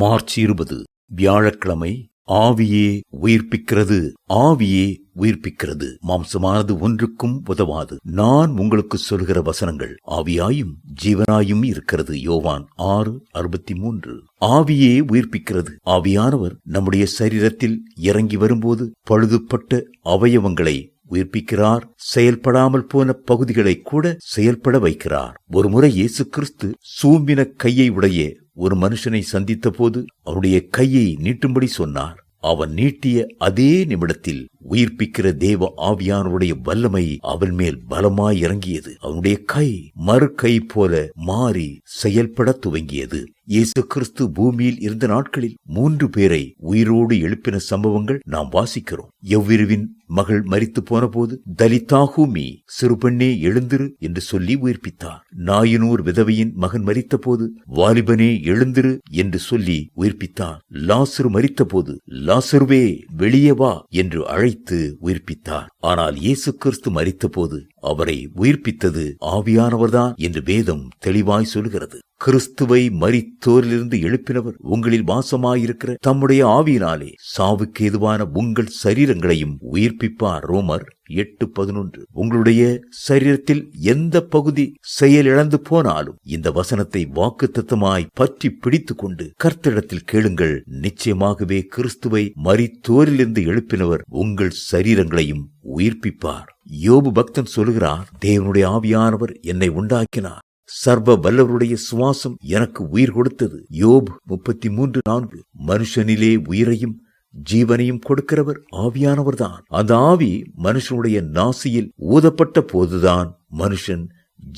March இருபது வியாழக்கிழமை ஆவியே உயிர்ப்பிக்கிறது ஆவியே உயிர்ப்பிக்கிறது. மாம்சமானது ஒன்றுக்கும் உதவாது. நான் உங்களுக்கு சொல்கிற வசனங்கள் ஆவியாயும் ஜீவனாயும் இருக்கிறது. யோவான் ஆறு அறுபத்தி மூன்று ஆவியே உயிர்ப்பிக்கிறது. ஆவியானவர் நம்முடைய சரீரத்தில் இறங்கி வரும்போது பழுதுபட்ட அவயவங்களை உயிர்ப்பிக்கிறார். செயல்படாமல் போன பகுதிகளை கூட செயல்பட வைக்கிறார். ஒருமுறை இயேசு கிறிஸ்து சூம்பின கையை உடைய ஒரு மனுஷனை சந்தித்த போது அவருடைய கையை நீட்டும்படி சொன்னார். அவன் நீட்டிய அதே நிமிடத்தில் உயிர்ப்பிக்கிற தேவ ஆவியானுடைய வல்லமை அவன் மேல் பலமாய் இறங்கியது. அவனுடைய கை மறு கை போல மாறி செயல்பட துவங்கியது. இயேசு கிறிஸ்து பூமியில் இருந்த நாட்களில் மூன்று பேரை உயிரோடு எழுப்பின சம்பவங்கள் நாம் வாசிக்கிறோம். எவ்விருவின் மகள் மறித்து போன போது தலிதாகூமி சிறுபெண்ணே எழுந்திரு என்று சொல்லி உயிர்ப்பித்தார். நாயனூர் விதவையின் மகன் மறித்த போது வாலிபனே எழுந்திரு என்று சொல்லி உயிர்ப்பித்தார். லாசரு மறித்த போது லாசருவே வெளியே வா என்று மறைத்து உயிர்ப்பித்தார். ஆனால் இயேசு கிறிஸ்து மறித்தபோது அவரை உயிர்ப்பித்தது ஆவியானவர்தான் என்று வேதம் தெளிவாய் சொல்கிறது. கிறிஸ்துவை மரித்தோரிலிருந்து எழுப்பினவர் உங்களில் வாசமாயிருக்கிற தம்முடைய ஆவியினாலே சாவுக்கு எதுவான உங்கள் சரீரங்களையும் உயிர்ப்பிப்பார் ரோமர். எட்டு பதினொன்று. உங்களுடைய சரீரத்தில் எந்த பகுதி செயலிழந்து போனாலும் இந்த வசனத்தை வாக்கு தத்துவமாய் பற்றி பிடித்துக் கொண்டு கர்த்தரிடத்தில் கேளுங்கள். நிச்சயமாகவே கிறிஸ்துவை மரித்தோரிலிருந்து எழுப்பினவர் உங்கள் சரீரங்களையும் உயிர்ப்பிப்பார். யோபு பக்தன் சொல்கிறார் தேவனுடைய ஆவியானவர் என்னை உண்டாக்கினார். சர்வ வல்லவருடைய சுவாசம் எனக்கு உயிர் கொடுத்தது. யோப் முப்பத்தி மூன்று நான்கு. மனுஷனிலே உயிரையும் ஜீவனையும் கொடுக்கிறவர் ஆவியானவர்தான். அந்த ஆவி மனுஷனுடைய நாசியில் ஊதப்பட்ட போதுதான் மனுஷன்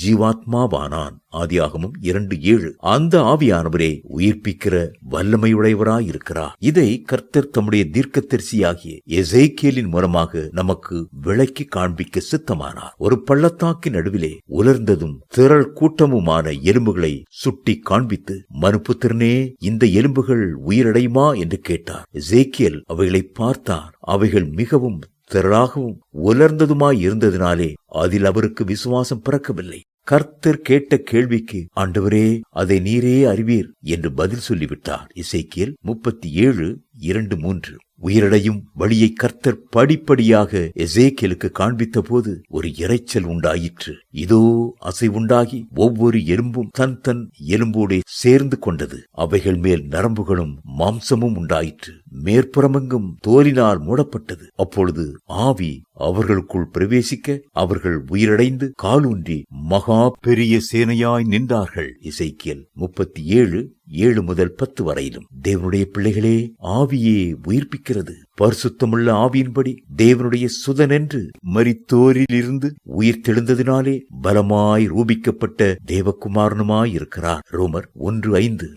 ஜீவாத்மாவானான். ஆதியாகமும் இரண்டு ஏழு. அந்த ஆவியானவரே உயிர்ப்பிக்கிற வல்லமையுடையவராயிருக்கிறார். இதை கர்த்தர் தம்முடைய தீர்க்கதரிசியாகிய எசைக்கேலின் மூலமாக நமக்கு விளக்கி காண்பிக்க சித்தமானார். ஒரு பள்ளத்தாக்கின் நடுவிலே உலர்ந்ததும் திரள் கூட்டமுமான எலும்புகளை சுட்டி காண்பித்து மனுப்புத்திறனே இந்த எலும்புகள் உயிரடையுமா? என்று கேட்டார். எசேக்கியல் அவைகளை பார்த்தார். அவைகள் மிகவும் திரளாகவும் உலர்ந்ததுமாய் இருந்ததினாலே அதில் அவருக்கு விசுவாசம் பிறக்கவில்லை. கர்த்தர் கேட்ட கேள்விக்கு ஆண்டவரே அதை நீரே அறிவீர் என்று பதில் சொல்லிவிட்டார். இசைக்கியல் முப்பத்தி ஏழு இரண்டு மூன்று. உயிரடையும் வழியை கர்த்தர் படிப்படியாக எசேக்கியலுக்கு காண்பித்த போது ஒரு இறைச்சல் உண்டாயிற்று. இதோ அசைவுண்டாகி ஒவ்வொரு எலும்பும் தன் தன் எலும்போடே சேர்ந்து கொண்டது. அவைகள் மேல் நரம்புகளும் மாம்சமும் உண்டாயிற்று. மேற்புறமெங்கும் தோலினால் மூடப்பட்டது. அப்பொழுது ஆவி அவர்களுக்குள் பிரவேசிக்க அவர்கள் உயிரடைந்து காலூன்றி மகா பெரிய சேனையாய் நின்றார்கள். இசைக்கியல் முப்பத்தி ஏழு ஏழு முதல் பத்து வரையிலும். தேவனுடைய பிள்ளைகளே ஆவியே உயிர்ப்பிக்கிறது. பரிசுத்தமுள்ள ஆவியின்படி தேவனுடைய சுதனென்று மரித்தோரிலிருந்து உயிர் தெழுந்ததினாலே பலமாய் ரூபிக்கப்பட்ட தேவகுமாரனுமாய் இருக்கிறார் ரோமர் ஒன்று ஐந்து.